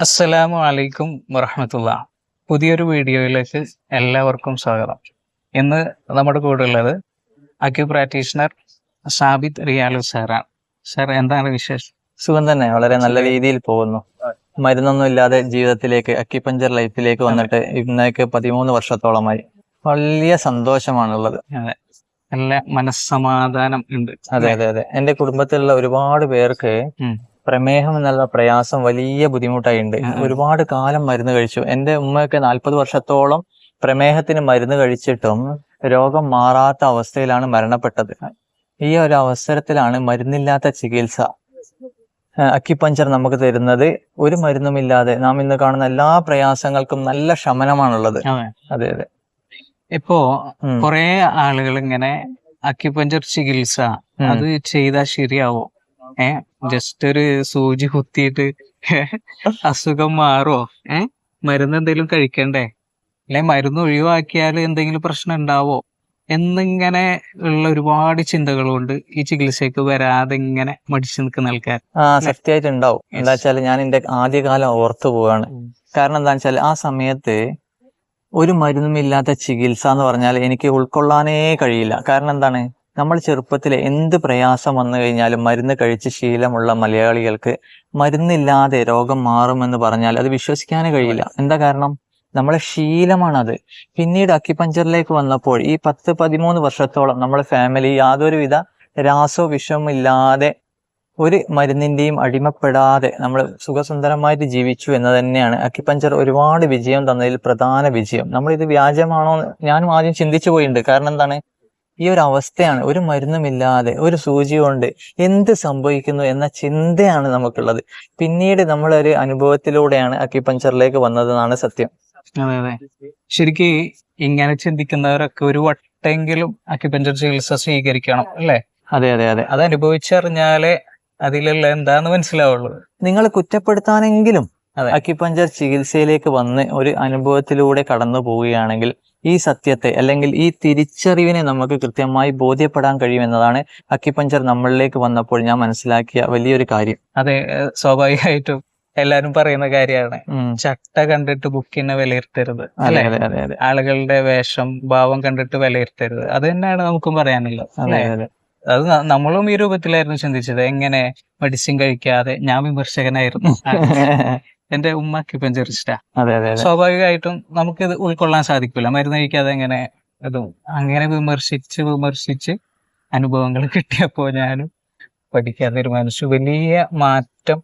അസ്സലാമു അലൈക്കും വറഹമത്തുള്ള. പുതിയൊരു വീഡിയോയിലേക്ക് എല്ലാവർക്കും സ്വാഗതം. ഇന്ന് നമ്മുടെ കൂടെ ഉള്ളത് അക്യു പ്രാക്ടീഷണർ സാബിത് റിയാലു സാറാണ്. സാർ എന്താണ് വിശേഷം? സുഖം തന്നെ. വളരെ നല്ല രീതിയിൽ പോകുന്നു. മരുന്നൊന്നും ഇല്ലാതെ ജീവിതത്തിലേക്ക് അക്യുപഞ്ചർ ലൈഫിലേക്ക് വന്നിട്ട് ഇന്നേക്ക് പതിമൂന്ന് വർഷത്തോളമായി. വലിയ സന്തോഷമാണുള്ളത്. അതെ. നല്ല മനസ്സമാധാനം ഉണ്ട്. അതെ അതെ അതെ. എന്റെ കുടുംബത്തിലുള്ള ഒരുപാട് പേർക്ക്. പ്രമേഹം എന്നുള്ള പ്രയാസം വലിയ ബുദ്ധിമുട്ടായിട്ടുണ്ട്. ഒരുപാട് കാലം മരുന്ന് കഴിച്ചു. എന്റെ ഉമ്മയൊക്കെ നാൽപ്പത് വർഷത്തോളം പ്രമേഹത്തിന് മരുന്ന് കഴിച്ചിട്ടും രോഗം മാറാത്ത അവസ്ഥയിലാണ് മരണപ്പെട്ടത്. ഈ ഒരു അവസരത്തിലാണ് മരുന്നില്ലാത്ത ചികിത്സ അക്കിപ്പഞ്ചർ നമുക്ക് തരുന്നത്. ഒരു മരുന്നുമില്ലാതെ നാം ഇന്ന് കാണുന്ന എല്ലാ പ്രയാസങ്ങൾക്കും നല്ല ശമനമാണുള്ളത്. അതെ. അതെ ഇപ്പോ. കുറെ ആളുകൾ ഇങ്ങനെ അക്യുപഞ്ചർ ചികിത്സ അത് ചെയ്താൽ ശരിയാവോ? ഏ ജസ്റ്റ് ഒരു സൂചി കുത്തിയിട്ട് അസുഖം മാറുമോ ഏ മരുന്ന് എന്തെങ്കിലും കഴിക്കണ്ടേ? അല്ലെ മരുന്ന് ഒഴിവാക്കിയാൽ എന്തെങ്കിലും പ്രശ്നം ഉണ്ടാവോ? എന്നിങ്ങനെ ഉള്ള ഒരുപാട് ചിന്തകളുണ്ട് ഈ ചികിത്സയ്ക്ക് വരാതെ ഇങ്ങനെ മടിച്ചു നിൽക്കുന്ന ആൾക്കാർ. ആ സത്യമായിട്ട് ഉണ്ടാവും Yes. എന്താ വെച്ചാൽ ഞാൻ എന്റെ ആദ്യകാലം ഓർത്തു പോവാണ്. കാരണം എന്താ വെച്ചാൽ ആ സമയത്ത് ഒരു മരുന്നുമില്ലാത്ത ചികിത്സ എന്ന് പറഞ്ഞാൽ എനിക്ക് ഉൾക്കൊള്ളാനേ കഴിയില്ല. കാരണം എന്താണ്? നമ്മൾ ചെറുപ്പത്തിൽ എന്ത് പ്രയാസം വന്നു കഴിഞ്ഞാലും മരുന്ന് കഴിച്ച് ശീലമുള്ള മലയാളികൾക്ക് മരുന്നില്ലാതെ രോഗം മാറുമെന്ന് പറഞ്ഞാൽ അത് വിശ്വസിക്കാനേ കഴിയില്ല. എന്താ കാരണം? നമ്മളെ ശീലമാണത്. പിന്നീട് അക്കിപ്പഞ്ചറിലേക്ക് വന്നപ്പോൾ ഈ പത്ത് പതിമൂന്ന് വർഷത്തോളം നമ്മുടെ ഫാമിലി യാതൊരുവിധ രാസോ വിഷമില്ലാതെ ഒരു മരുന്നിന്റെയും അടിമപ്പെടാതെ നമ്മൾ സുഖസുന്ദരമായിട്ട് ജീവിച്ചു എന്ന് തന്നെയാണ് അക്കിപ്പഞ്ചർ ഒരുപാട് വിജയം തന്നതിൽ പ്രധാന വിജയം. നമ്മളിത് വ്യാജമാണോ ഞാനും ആദ്യം ചിന്തിച്ചു പോയിട്ടുണ്ട്. കാരണം എന്താണ്? ഈ ഒരു അവസ്ഥയാണ്. ഒരു മരുന്നുമില്ലാതെ ഒരു സൂചി കൊണ്ട് എന്ത് സംഭവിക്കുന്നു എന്ന ചിന്തയാണ് നമുക്കുള്ളത്. പിന്നീട് നമ്മളൊരു അനുഭവത്തിലൂടെയാണ് അക്യുപഞ്ചറിലേക്ക് വന്നതെന്നാണ് സത്യം. അതെ അതെ. ശരിക്കും ഇങ്ങനെ ചിന്തിക്കുന്നവരൊക്കെ ഒരു വട്ടെങ്കിലും അക്യുപഞ്ചർ ചികിത്സ സ്വീകരിക്കണം അല്ലേ? അതെ അതെ അതെ. അത് അനുഭവിച്ചറിഞ്ഞാലേ അതിലുള്ള എന്താന്ന് മനസ്സിലാവുള്ളൂ. നിങ്ങൾ കുറ്റപ്പെടുത്താനെങ്കിലും. അക്യുപഞ്ചർ ചികിത്സയിലേക്ക് വന്ന് ഒരു അനുഭവത്തിലൂടെ കടന്നു പോവുകയാണെങ്കിൽ ഈ സത്യത്തെ അല്ലെങ്കിൽ ഈ തിരിച്ചറിവിനെ നമുക്ക് കൃത്യമായി ബോധ്യപ്പെടാൻ കഴിയുമെന്നതാണ് അക്കിപ്പഞ്ചർ നമ്മളിലേക്ക് വന്നപ്പോൾ ഞാൻ മനസ്സിലാക്കിയ വലിയൊരു കാര്യം. അതെ സ്വാഭാവികമായിട്ടും എല്ലാരും പറയുന്ന കാര്യമാണ്. ചട്ട കണ്ടിട്ട് ബുക്കിനെ വിലയിരുത്തരുത്. അതെ അല്ലെ? അതെ അതെ അതെ. ആളുകളുടെ വേഷം ഭാവം കണ്ടിട്ട് വിലയിരുത്തരുത്. അത് തന്നെയാണ് നമുക്കും പറയാനുള്ളത്. അതെ അതെ. അത് നമ്മളും ഈ രൂപത്തിലായിരുന്നു ചിന്തിച്ചത്. എങ്ങനെ മെഡിസിൻ കഴിക്കാതെ ഞാൻ വിമർശകനായിരുന്നു. എന്റെ ഉമ്മ ഇപ്പം അതെ അതെ അതെ. സ്വാഭാവികമായിട്ടും നമുക്കിത് ഉൾക്കൊള്ളാൻ സാധിക്കില്ല മരുന്ന് കഴിക്കാതെ എങ്ങനെ അതും അങ്ങനെ വിമർശിച്ച് വിമർശിച്ച് അനുഭവങ്ങൾ കിട്ടിയപ്പോ ഞാനും പഠിക്കാൻ തീരുമാനിച്ചു. വലിയ മാറ്റം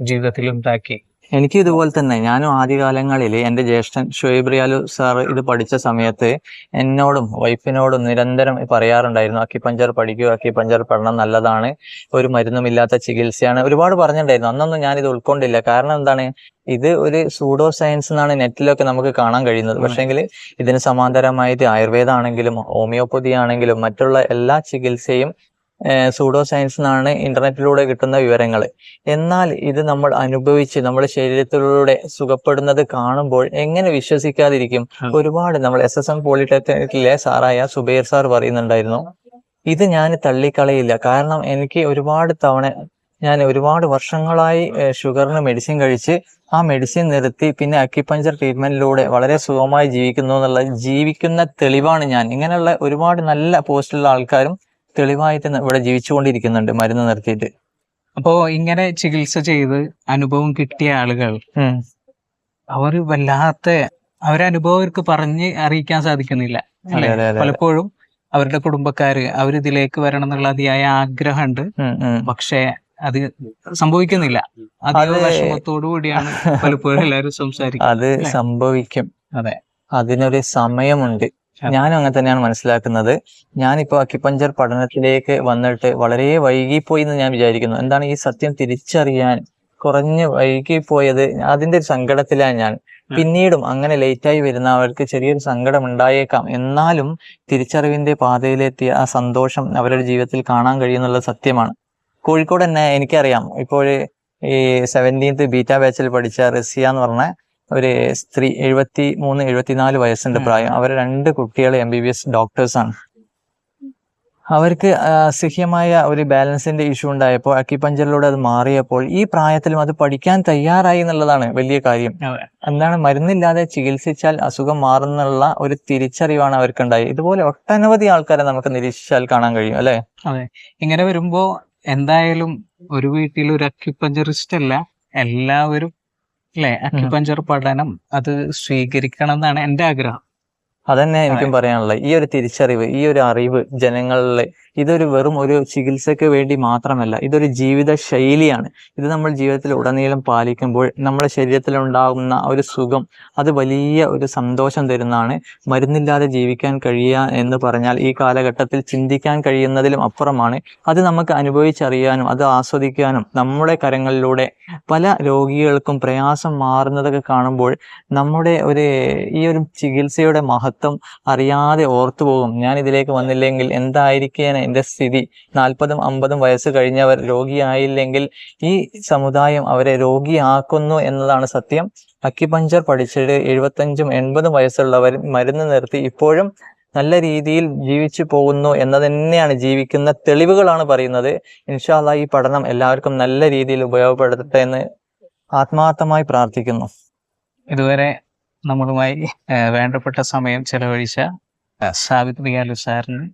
ജീവിതത്തിൽ ഉണ്ടാക്കി. എനിക്ക് ഇതുപോലെ തന്നെ ഞാനും ആദ്യകാലങ്ങളിൽ എന്റെ ജ്യേഷ്ഠൻ ഷുഹൈബ് റിയാലു സാർ ഇത് പഠിച്ച സമയത്ത് എന്നോടും വൈഫിനോടും നിരന്തരം പറയാറുണ്ടായിരുന്നു അക്കിപ്പഞ്ചർ പഠിക്കുക അക്കിപ്പഞ്ചർ പഠനം നല്ലതാണ് ഒരു മരുന്നുമില്ലാത്ത ചികിത്സയാണ്. ഒരുപാട് പറഞ്ഞിട്ടുണ്ടായിരുന്നു. അന്നൊന്നും ഞാനിത് ഉൾക്കൊണ്ടില്ല. കാരണം എന്താണ്? ഇത് ഒരു സൂഡോ സയൻസ് എന്നാണ് നെറ്റിലൊക്കെ നമുക്ക് കാണാൻ കഴിയുന്നത്. പക്ഷേങ്കിൽ ഇതിന് സമാന്തരമായിട്ട് ആയുർവേദ ആണെങ്കിലും ഹോമിയോപ്പതി ആണെങ്കിലും മറ്റുള്ള എല്ലാ ചികിത്സയും സൂഡോ സയൻസ് എന്നാണ് ഇന്റർനെറ്റിലൂടെ കിട്ടുന്ന വിവരങ്ങൾ എന്നാൽ ഇത് നമ്മൾ അനുഭവിച്ച് നമ്മുടെ ശരീരത്തിലൂടെ സുഖപ്പെടുന്നത് കാണുമ്പോൾ എങ്ങനെ വിശ്വസിക്കാതിരിക്കും? ഒരുപാട് നമ്മൾ എസ് എസ് എം പോളിടെക്നിക്കിലെ സാറായ സുബൈർ സാർ പറയുന്നുണ്ടായിരുന്നു. ഇത് ഞാൻ തള്ളിക്കളയില്ല. കാരണം എനിക്ക് ഒരുപാട് തവണ ഞാൻ ഒരുപാട് വർഷങ്ങളായി ഷുഗറിന് മെഡിസിൻ കഴിച്ച് ആ മെഡിസിൻ നിർത്തി പിന്നെ അക്യുപഞ്ചർ ട്രീറ്റ്മെന്റിലൂടെ വളരെ സുഖമായി ജീവിക്കുന്നു എന്നുള്ള ജീവിക്കുന്ന തെളിവാണ് ഞാൻ. ഇങ്ങനെയുള്ള ഒരുപാട് നല്ല പോസ്റ്റുള്ള ആൾക്കാരും തെളിവായിട്ട് ഇവിടെ ജീവിച്ചുകൊണ്ടിരിക്കുന്നുണ്ട് മരുന്ന് നിർത്തിയിട്ട്. അപ്പോ ഇങ്ങനെ ചികിത്സ ചെയ്ത് അനുഭവം കിട്ടിയ ആളുകൾ. അവർ വല്ലാത്ത അവരനുഭവം അവർക്ക് പറഞ്ഞ് അറിയിക്കാൻ സാധിക്കുന്നില്ല പലപ്പോഴും അവരുടെ കുടുംബക്കാര് അവരിതിലേക്ക് വരണം എന്നുള്ള അതിയായ ആഗ്രഹമുണ്ട്. പക്ഷേ അത് സംഭവിക്കുന്നില്ല. അതീവ വിഷമത്തോടു കൂടിയാണ് പലപ്പോഴും എല്ലാവരും സംസാരിക്കുന്നത് അത് സംഭവിക്കും. അതെ. അതിനൊരു സമയമുണ്ട്. ഞാനും അങ്ങനെ തന്നെയാണ് മനസ്സിലാക്കുന്നത്. ഞാനിപ്പോ അക്യുപഞ്ചർ പഠനത്തിലേക്ക് വന്നിട്ട് വളരെ വൈകിപ്പോയി എന്ന് ഞാൻ വിചാരിക്കുന്നു. എന്താണ് ഈ സത്യം തിരിച്ചറിയാൻ കുറഞ്ഞ് വൈകിപ്പോയത് അതിന്റെ ഒരു സങ്കടത്തിലാണ് ഞാൻ. പിന്നീടും അങ്ങനെ ലേറ്റായി വരുന്നവർക്ക് ചെറിയൊരു സങ്കടം ഉണ്ടായേക്കാം എന്നാലും തിരിച്ചറിവിന്റെ പാതയിലെത്തിയ ആ സന്തോഷം അവരുടെ ജീവിതത്തിൽ കാണാൻ കഴിയുന്നുള്ള സത്യമാണ്. കോഴിക്കോട് തന്നെ എനിക്കറിയാം. ഇപ്പോൾ ഈ സെവന്റീൻത്ത് ബീറ്റാ ബാച്ചിൽ പഠിച്ച റസിയ എന്ന് പറഞ്ഞ ഒരു സ്ത്രീ എഴുപത്തി മൂന്ന് എഴുപത്തിനാല് വയസ്സുണ്ട് ഉം. പ്രായം. അവർ രണ്ട് കുട്ടികൾ എം ബി ബി എസ് ഡോക്ടേഴ്സാണ് അവർക്ക് അസഹ്യമായ ഒരു ബാലൻസിന്റെ ഇഷ്യൂ ഉണ്ടായപ്പോൾ അക്കിപ്പഞ്ചറിലൂടെ അത് മാറിയപ്പോൾ ഈ പ്രായത്തിലും അത് പഠിക്കാൻ തയ്യാറായി എന്നുള്ളതാണ് വലിയ കാര്യം. എന്താണ് മരുന്നില്ലാതെ ചികിത്സിച്ചാൽ അസുഖം മാറുന്നുള്ള ഒരു തിരിച്ചറിവാണ് അവർക്കുണ്ടായി ഇതുപോലെ ഒട്ടനവധി ആൾക്കാരെ നമുക്ക് നിരീക്ഷിച്ചാൽ കാണാൻ കഴിയും അല്ലെ? അതെ. ഇങ്ങനെ വരുമ്പോ എന്തായാലും ഒരു വീട്ടിൽ ഒരു അക്യുപഞ്ചറിസ്റ്റ് അല്ല എല്ലാവരും അല്ലെ അക്യുപഞ്ചർ പഠനം അത് സ്വീകരിക്കണം എന്നാണ് എന്റെ ആഗ്രഹം. അതന്നെ എനിക്കും പറയാനുള്ളത് ഈ ഒരു തിരിച്ചറിവ് ഈ ഒരു അറിവ് ജനങ്ങളിലെ ഇതൊരു വെറും ഒരു ചികിത്സയ്ക്ക് വേണ്ടി മാത്രമല്ല ഇതൊരു ജീവിത ശൈലിയാണ്. ഇത് നമ്മൾ ജീവിതത്തിൽ ഉടനീളം പാലിക്കുമ്പോൾ നമ്മുടെ ശരീരത്തിൽ ഉണ്ടാകുന്ന ഒരു സുഖം അത് വലിയ ഒരു സന്തോഷം തരുന്നതാണ്. മരുന്നില്ലാതെ ജീവിക്കാൻ കഴിയുക എന്ന് പറഞ്ഞാൽ ഈ കാലഘട്ടത്തിൽ ചിന്തിക്കാൻ കഴിയുന്നതിലും അപ്പുറമാണ്. അത് നമുക്ക് അനുഭവിച്ചറിയാനും അത് ആസ്വദിക്കാനും നമ്മുടെ കരങ്ങളിലൂടെ പല രോഗികൾക്കും പ്രയാസം മാറുന്നതൊക്കെ കാണുമ്പോൾ നമ്മുടെ ഒരു ഈ ഒരു ചികിത്സയുടെ മഹത്വം അറിയാതെ ഓർത്തു പോകും. ഞാൻ ഇതിലേക്ക് വന്നില്ലെങ്കിൽ എന്തായിരിക്കേനെ എന്റെ സ്ഥിതി? നാൽപ്പതും അമ്പതും വയസ്സ് കഴിഞ്ഞവർ രോഗിയായില്ലെങ്കിൽ ഈ സമുദായം അവരെ രോഗിയാക്കുന്നു എന്നതാണ് സത്യം. അക്കിപഞ്ചർ പഠിച്ചിട്ട് എഴുപത്തഞ്ചും എൺപതും വയസ്സുള്ളവർ മരുന്ന് നിർത്തി ഇപ്പോഴും നല്ല രീതിയിൽ ജീവിച്ചു പോകുന്നു എന്ന് തന്നെയാണ് ജീവിക്കുന്ന തെളിവുകളാണ് പറയുന്നത്. ഇൻഷാല്ല ഈ പഠനം എല്ലാവർക്കും നല്ല രീതിയിൽ ഉപയോഗപ്പെടുത്തട്ടെ എന്ന് ആത്മാർത്ഥമായി പ്രാർത്ഥിക്കുന്നു. ഇതുവരെ നമ്മളുമായി വേണ്ടപ്പെട്ട സമയം ചെലവഴിച്ച സാവിത്രി ഗാലു സാറിന്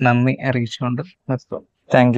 നന്ദി അറിയിച്ചുകൊണ്ട് നിർത്തും താങ്ക്